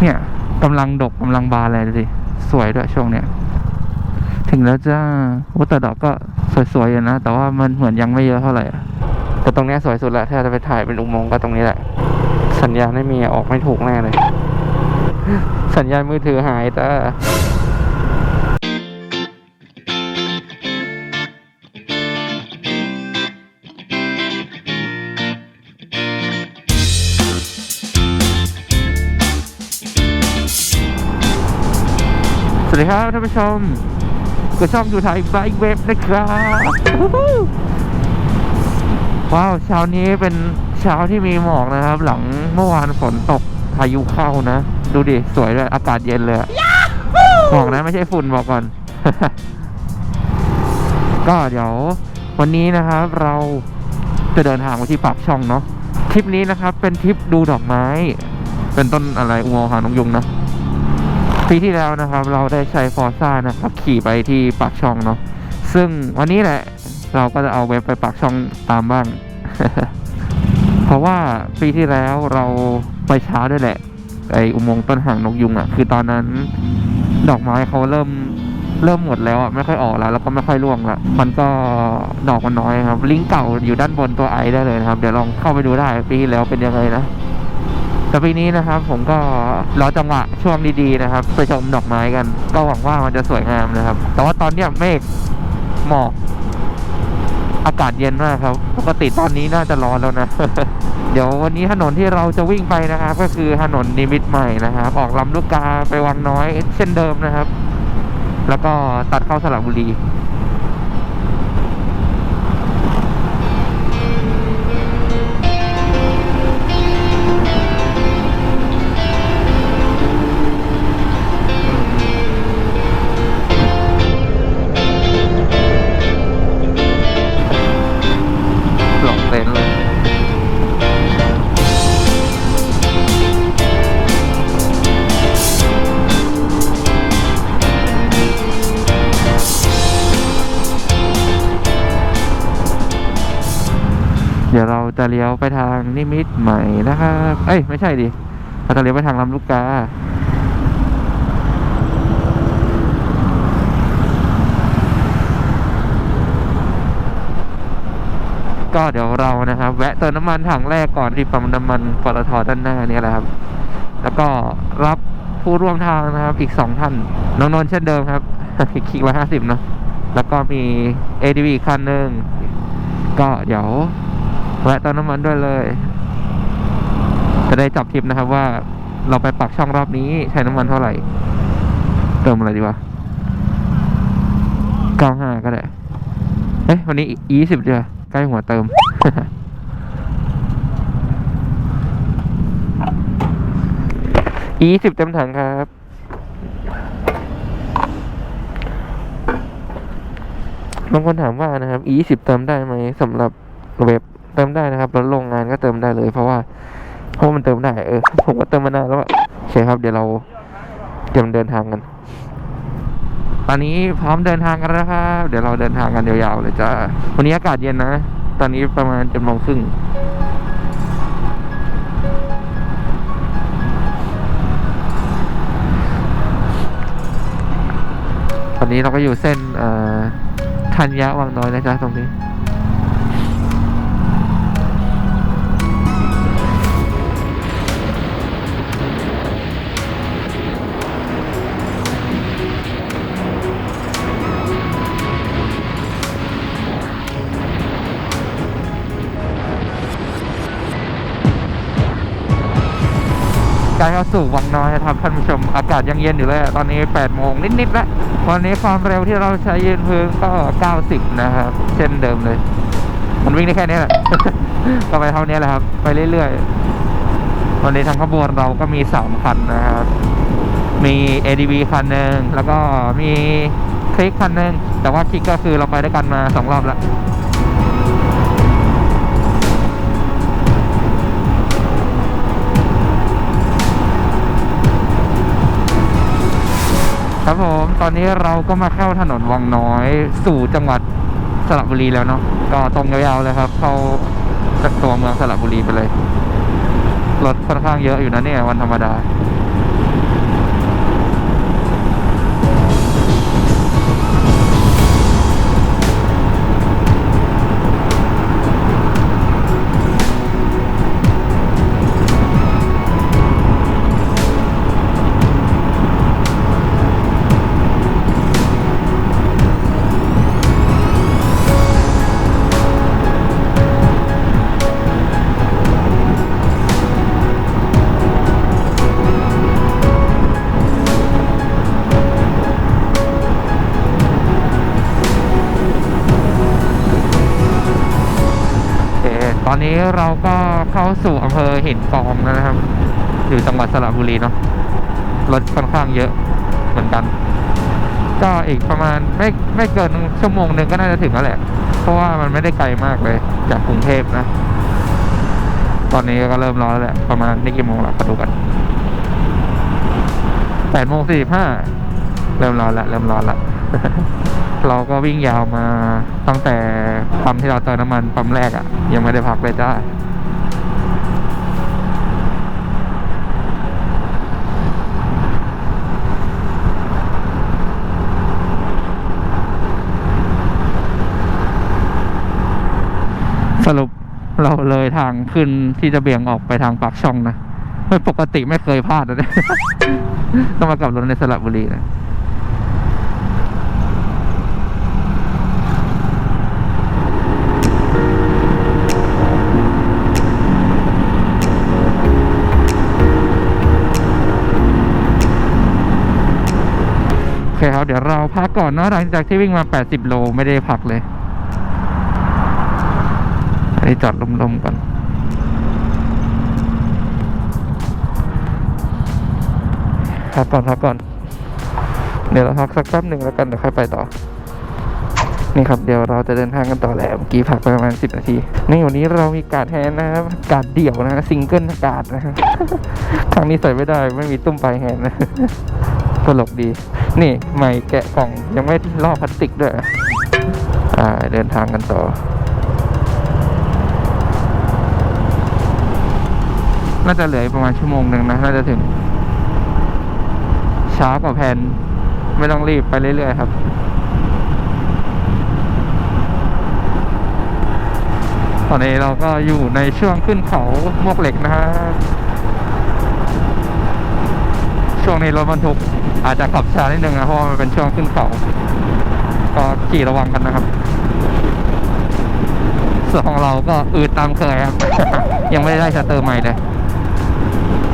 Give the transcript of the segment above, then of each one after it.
เนี่ยกำลังดกกำลังบานเลยดูสิสวยด้วยช่วงเนี้ยถึงแล้วจ้าวัตดอกก็สวยๆอยู่นะ แต่ว่ามันเหมือนยังไม่เยอะเท่าไหร่แต่ตรงเนี้ยสวยสุดละถ้าจะไปถ่ายเป็นอุโมงค์ก็ตรงนี้แหละ สัญญาณไม่มีออกไม่ถูกแน่เลย สัญญาณมือถือหายแต่ สวัสดีครับท่านผู้ชมก็ช่องดูไทยไบค์เว็บนะครับ ว้าวเช้านี้เป็นเช้าที่มีหมอกนะครับ หลังเมื่อวานฝนตกพายุเข้านะ ดูดิ สวยเลยอากาศเย็นเลยอะหมอกนะไม่ใช่ฝุ่นบอกก่อน ก็เดี๋ยววันนี้นะครับ เราจะเดินทางไปที่ปากช่องเนาะทริปนี้นะครับ เป็นทริปดูดอกไม้ เป็นต้นอะไรอุโมงค์หางนกยุงนะ ปีที่แล้วนะครับ เราได้ใช้ฟอร์ซ่านะครับ ขี่ไปที่ปากช่องเนาะซึ่งวันนี้แหละเราก็จะเอาเว็บไปปากช่องตามบ้าง เพราะว่าปีที่แล้วเราไปเช้าด้วยแหละ ไออุโมงค์ต้นหางนกยุงอะ่ะ คือตอนนั้นดอกไม้เขาเริ่มเริ่มหมดแล้วอะ่ะไม่ค่อยออกแล้วแล้วก็ไม่ค่อยร่วงละมันก็ดอกมันน้อยครับ ลิงก์เก่าอยู่ด้านบนตัวไอได้เลยนะครับ เดี๋ยวลองเข้าไปดูได้ปีที่แล้วเป็นยังไงนะ แต่ปีนี้นะครับผมก็รอจังหวะช่วงดีๆนะครับ ไปชมดอกไม้กัน ก็หวังว่ามันจะสวยงามนะครับ แต่ว่าตอนเนี้ยเมฆหมอกอากาศเย็นมากครับ ปกติตอนนี้น่าจะร้อนแล้วนะ เดี๋ยววันนี้ถนนที่เราจะวิ่งไปนะครับ ก็คือถนนนิมิตใหม่นะครับออกลำลูกกาไปวังน้อยเช่นเดิมนะครับ แล้วก็ตัดเข้าสระบุรี เลี้ยวไปทางนิมิตใหม่นะครับ เอ้ยไม่ใช่ดิเราจะเลี้ยวไปทางลำลูกกาก็เดี๋ยวเรานะครับ แวะเติมน้ำมันถังแรกก่อนที่ปั๊มน้ำมันปตทด้านหน้านี่แหละครับ แล้วก็รับผู้ร่วมทางนะครับ อีกสองท่านน้องนนท์เช่นเดิมครับคิกละห้าสิบเนาะแล้วก็มี ADV อีกคันหนึ่งก็เดี๋ยว แวะเติมน้ำมันด้วยเลย จะได้จับทิปนะครับว่าเราไปปักช่องรอบนี้ใช้น้ำมันเท่าไหร่ เติมอะไรดีวะเก้าห้าก็ได้ เอ้ยวันนี้อีสิบเดียวใกล้หัวเติม อีสิบเต็มถังครับบางคนถามว่านะครับ e สิบเติมได้ไหมสำหรับเว็บ เติมได้นะครับแล้วโรงงานก็เติมได้เลย เพราะว่าเพราะมันเติมได้เออผมก็เติมมานานแล้วอะโอเคครับ เดี๋ยวเราเตรียมเดินทางกัน ตอนนี้พร้อมเดินทางกันแล้วครับเดี๋ยวเราเดินทางกันยาวๆเลยจ้าวันนี้อากาศเย็นนะ ตอนนี้ประมาณเจ็ดโมงครึ่งตอนนี้เราก็อยู่เส้นอ่อธัญญาวังน้อยนะจ๊ะตรงนี้ กลเข้าสู่วังน้อยนะครับท่านผู้ชมอากาศยังเย็นอยู่เลยตอนนี้8โมงนิดๆแล้ววันนี้ความเร็วที่เราใช้ยืนพื้นก็ 90 นะครับเช่นเดิมเลย มันวิ่งได้แค่นี้แหละก็ไปเท่านี้แหละครับ ไปเรื่อยๆวันนี้ทางขบวนเราก็มี 3 คันนะครับ มี ADV คันหนึ่งแล้วก็มีคลิกคันหนึ่งแต่ว่าคลิกก็คือเราไปด้วยกันมาสองรอบแล้ว ครับผมตอนนี้เราก็มาเข้าถนนวังน้อย สู่จังหวัดสระบุรีแล้วเนาะก็ตรงยาวๆเลยครับ เข้าจากตัวเมืองสระบุรีไปเลยรถค่อนข้างเยอะอยู่นะเนี่ยวันธรรมดา เราก็เข้าสู่อำเภอเหินกองนะครับ อยู่จังหวัดสระบุรีเนาะรถค่อนข้างเยอะเหมือนกัน ก็อีกประมาณไม่ไม่เกินชั่วโมงหนึ่งก็น่าจะถึงแล้วแหละ เพราะว่ามันไม่ได้ไกลมากเลย จากกรุงเทพนะ ตอนนี้ก็เริ่มร้อนแล้วแหละประมาณนี่กี่โมงละมาดูกันแปดโมงสี่ห้าเริ่มร้อนละเริ่มร้อนละ เราก็วิ่งยาวมาตั้งแต่ปั๊มที่เราเติมน้ำมันปั๊มแรกอะ่ะ ยังไม่ได้พักเลยจ้าสรุปเราเลยทางขึ้นที่จะเบี่ยงออกไปทางปากช่องนะไม่ปกติไม่เคยพลาดนะเนี่ยต้องมากลับรถในสระบุรีนะ เคครับ เดี๋ยวเราพักก่อนเนาะหลังจากที่วิ่งมา 80 โลไม่ได้พักเลยอันนี้จอดลมๆก่อนพักก่อนพักก่อน เดี๋ยวเราพักสักแป๊บหนึ่งแล้วกันเดี๋ยวค่อยไปต่อ นี่ครับเดี๋ยวเราจะเดินทางกันต่อแล้วเมื่อกี้พักไปประมาณ 10 นาทีนี่วันนี้เรามีการแฮนนะครับการเดี่ยวนะซิงเกิลการดนะครับทางนี้ใส่ไม่ได้ไม่มีตุ้มปลายแฮนนะ ตลกดี นี่ใหม่แกะกล่องยังไม่ลอกพลาสติกด้วยอ่าเดินทางกันต่อ น่าจะเหลือประมาณชั่วโมงหนึ่งนะ น่าจะถึง ช้ากว่าแผนไม่ต้องรีบไปเรื่อยๆครับตอนนี้เราก็อยู่ในช่วงขึ้นเขามวกเหล็กนะฮะ ช่วงนี้รถบรรทุกอาจจะขับช้านิดนึงนะเพราะมันเป็นช่วงขึ้นเขาก็ขี่ระวังกันนะครับส่วนของเราก็อืดตามเคยครับ ยังไม่ได้ได้ชัตเตอร์ใหม่เลย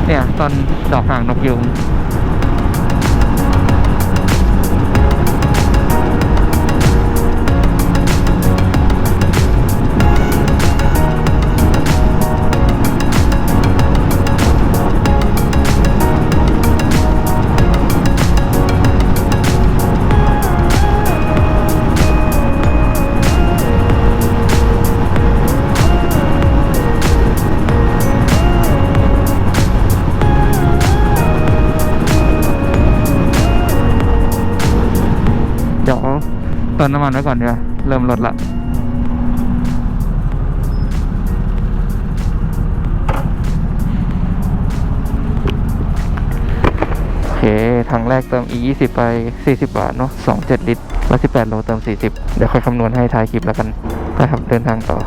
เนี่ยต้นดอกหางนกยุง น้ำมันไว้ก่อนเดี๋ยวาเริ่มลดละโอเคทางแรกเติม e 2 0ไป 40 บาทเนาะ27 ลิตร118 โลเติม 40 เดี๋ยวค่อยคำนวณให้ท้ายคลิปแล้วกันนะครับเดินทางต่อ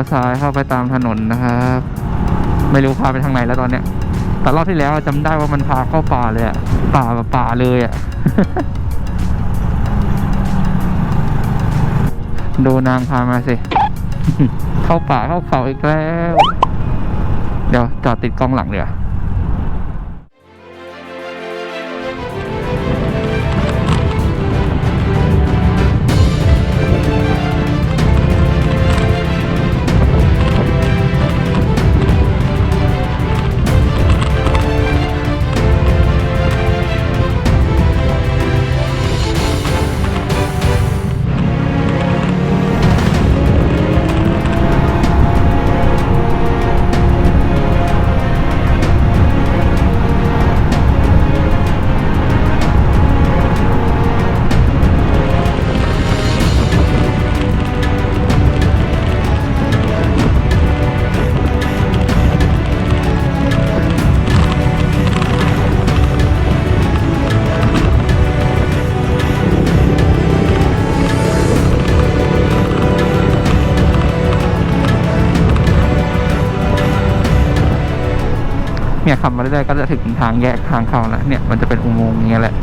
ยวเราซ้ายเข้าไปตามถนนนะครับ ไม่รู้พาไปทางไหนแล้วตอนเนี้ยแต่รอบที่แล้วจำได้ว่ามันพาเข้าป่าเลยอะป่าแบบป่าเลยอะดูนางพามาสิ เข้าป่าเข้าเขาอีกแล้ว เดี๋ยวจอดติดกล้องหลังเดี๋ยว เนี่ยขับมาเรื่อยๆก็จะถึงทางแยกทางเข้าแล้วเนี่ยมันจะเป็นอุโมงค์เงี้ยแหละ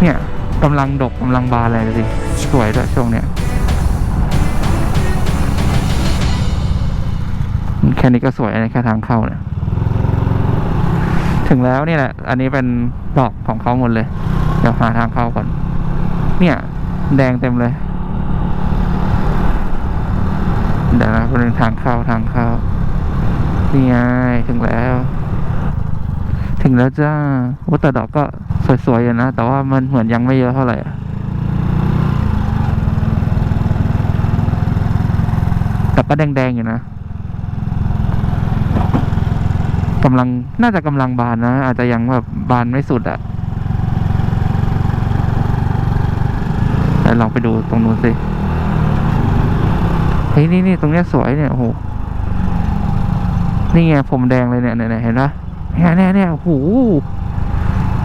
เนี่ยกำลังดกกำลังบานเลยสิสวยด้วยช่วงเนี้ยแค่นี้ก็สวยนะแค่ทางเข้าเนี่ยถึงแล้วนี่แหละ อันนี้เป็นดอกของเขาหมดเลย เดี๋ยวหาทางเข้าก่อน เนี่ย แดงเต็มเลย เดี๋ยวนะเป็นทางเข้าทางเข้า นี่ไงถึงแล้ว ถึงแล้วจ้าวัตดอกก็สวยๆอยู่นะ แต่ว่ามันเหมือนยังไม่เยอะเท่าไหร่แต่ก็แดงๆอยู่นะกำลังน่าจะกำลังบานนะ อาจจะยังแบบบานไม่สุดอะแต่ลองไปดูตรงนู้นสิเฮ้ยนี่นี่ตรงเนี้ยสวยเนี่ยโอ้โห นี่ไงผมแดงเลยเนี่ยเนี่ยเนี่ยเห็นปะเนี่ยเนี่ยเนี่ยโอ้โห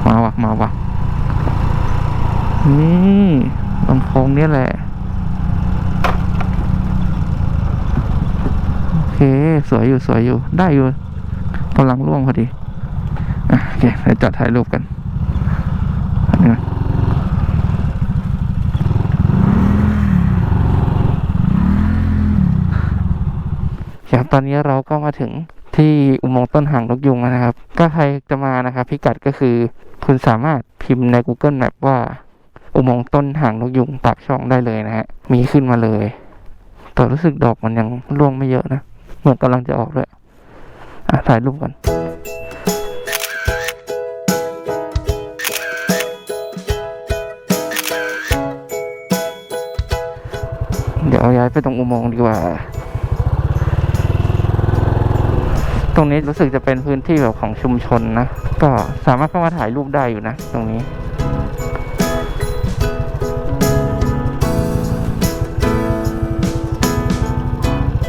มาวะมาวะนี่ตรงโค้งนี่แหละ โอเค สวยอยู่สวยอยู่ ได้อยู่กำลังร่วงพอดีโอเคเดี๋ยวจอดถ่ายรูปกันอันนี้นะครับตอนนี้เราก็มาถึง ที่อุโมงค์ต้นหางนกยุงนะครับ ก็ใครจะมานะครับ พิกัดก็คือ คุณสามารถพิมพ์ใน Google Map ว่า อุโมงค์ต้นหางนกยุงปากช่องได้เลยนะฮะมีขึ้นมาเลยแต่รู้สึกดอกมันยังร่วงไม่เยอะนะเหมือนกำลังจะออกด้วยอะถ่ายรูปกันเดี๋ยวย้ายไปตรงอุโมงค์ดีกว่า ตรงนี้รู้สึกจะเป็นพื้นที่แบบของชุมชนนะ ก็สามารถเข้ามาถ่ายรูปได้อยู่นะ ตรงนี้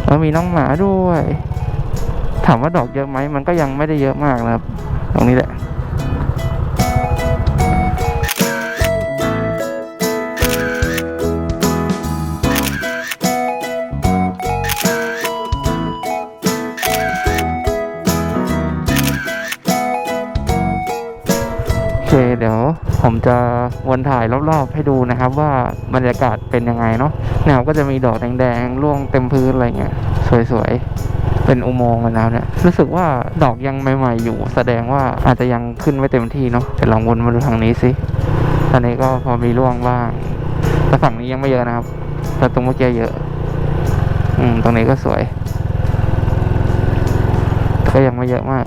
แล้วมีน้องหมาด้วย ถามว่าดอกเยอะไหมมันก็ยังไม่ได้เยอะมากนะครับ ตรงนี้แหละ ผมจะวนถ่ายรอบๆให้ดูนะครับ ว่าบรรยากาศเป็นยังไงเนาะแนวก็จะมีดอกแดงๆร่วงเต็มพื้นอะไรเงี้ยสวยๆ เป็นอุโมงค์กันแล้วเนี่ยรู้สึกว่าดอกยังใหม่ๆอยู่ แสดงว่าอาจจะยังขึ้นไม่เต็มที่เนาะเดี๋ยวลองวนมาดูทางนี้สิตอนนี้ก็พอมีร่วงบ้างแต่ฝั่งนี้ยังไม่เยอะนะครับแต่ตรงเมื่อกี้เยอะ อืม ตรงนี้ก็สวย ก็ยังไม่เยอะมาก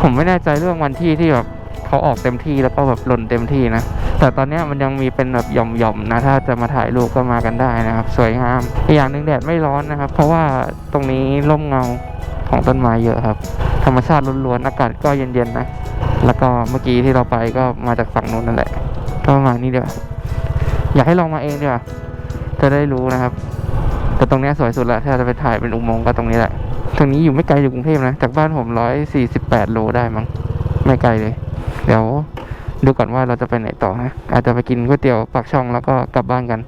ผมไม่แน่ใจเรื่องวันที่ที่แบบ เขาออกเต็มที่แล้วก็แบบหล่นเต็มที่นะ แต่ตอนนี้มันยังมีเป็นแบบหย่อมๆนะ ถ้าจะมาถ่ายรูปก็มากันได้นะครับ สวยงาม อีกอย่างหนึ่งแดดไม่ร้อนนะครับ เพราะว่าตรงนี้ร่มเงาของต้นไม้เยอะครับ ธรรมชาติล้วนๆอากาศก็เย็นๆนะ แล้วก็เมื่อกี้ที่เราไปก็มาจากฝั่งนู้นนั่นแหละก็ประมาณนี้เดียวาอยากให้ลองมาเองดีกว่าจะได้รู้นะครับ แต่ตรงนี้สวยสุดละถ้าจะไปถ่ายเป็นอุโมงค์ก็ตรงนี้แหละตรงนี้อยู่ไม่ไกลจากกรุงเทพนะ จากบ้านผมร้อยสี่สิบแปดโลได้มั้ง ไม่ไกลเลย เดี๋ยวดูก่อนว่าเราจะไปไหนต่อนะอาจจะไปกินก๋วยเตี๋ยวปากช่องแล้วก็กลับบ้านกัน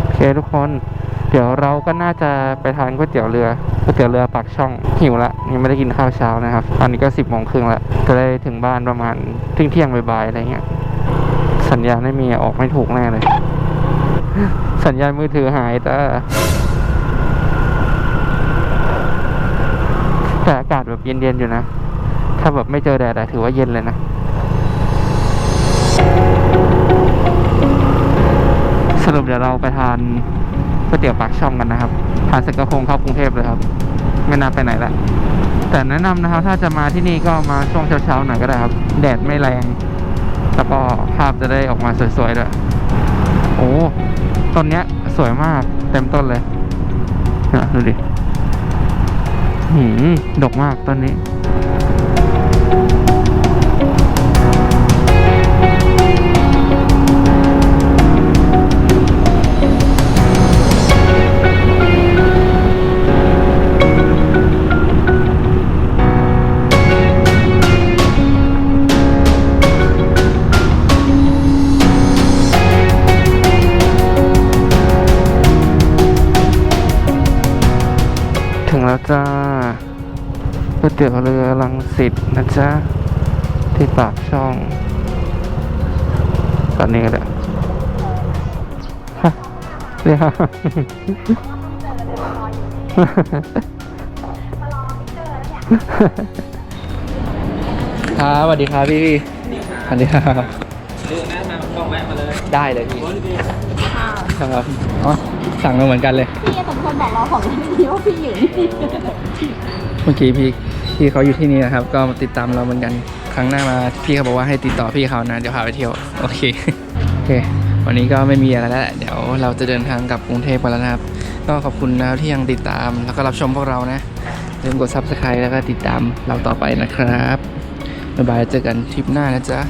โอเคทุกคน เดี๋ยวเราก็น่าจะไปทานก๋วยเตี๋ยวเรือก๋วยเตี๋ยวเรือปากช่องหิวละยังไม่ได้กินข้าวเช้านะครับ ตอนนี้ก็สิบโมงครึ่งละจะได้ถึงบ้านประมาณเที่ยงเที่ยงบ่ายๆอะไรเงี้ย สัญญาณไม่มีอออกไม่ถูกแน่เลย สัญญาณมือถือหายแต่แต่อากาศแบบ เย็นๆอยู่นะ ถ้าแบบไม่เจอแดดอะถือว่าเย็นเลยนะ สรุปเดี๋ยวเราไปทานก๋วยเตี๋ยวปากช่องกันนะครับ ทานเสร็จก็คงเข้ากรุงเทพเลยครับ ไม่น่าไปไหนละ แต่แนะนำนะครับ ถ้าจะมาที่นี่ก็มาช่วงเช้าๆหน่อยก็ได้ครับ แดดไม่แรง แล้วก็ภาพจะได้ออกมาสวยๆด้วย โอ้ต้นเนี้ยสวยมากเต็มต้นเลยนะดูดิ หืมดกมากต้นนี้ ถึงแล้วจ้าก๋วยเตี๋ยวเรือลังสิตนะจ๊ะ ที่ปากช่อง ตอนนี้ก็ได้ฮะเดี๋ยวครับสวัสดีครับพี่พี่สวัสดีครับได้เลยพี่ครับอ๋อ สั่งมาเหมือนกันเลย พี่สมควรบอกเราของพี่ว่าพี่อยู่นี่เมื่อกี้พี่พี่เขาอยู่ที่นี่นะครับ ก็มาติดตามเราเหมือนกันครั้งหน้ามาพี่เขาบอกว่าให้ติดต่อพี่เขานะเดี๋ยวพาไปเที่ยวโอเคโอเค วันนี้ก็ไม่มีอะไรแล้วแหละเดี๋ยวเราจะเดินทางกลับกรุงเทพกันแล้วนะครับ ก็ขอบคุณนะครับที่ยังติดตามแล้วก็รับชมพวกเรานะอย่าลืมกด subscribe แล้วก็ติดตามเราต่อไปนะครับบ๊ายบายเจอกันทริปหน้านะจ๊ะ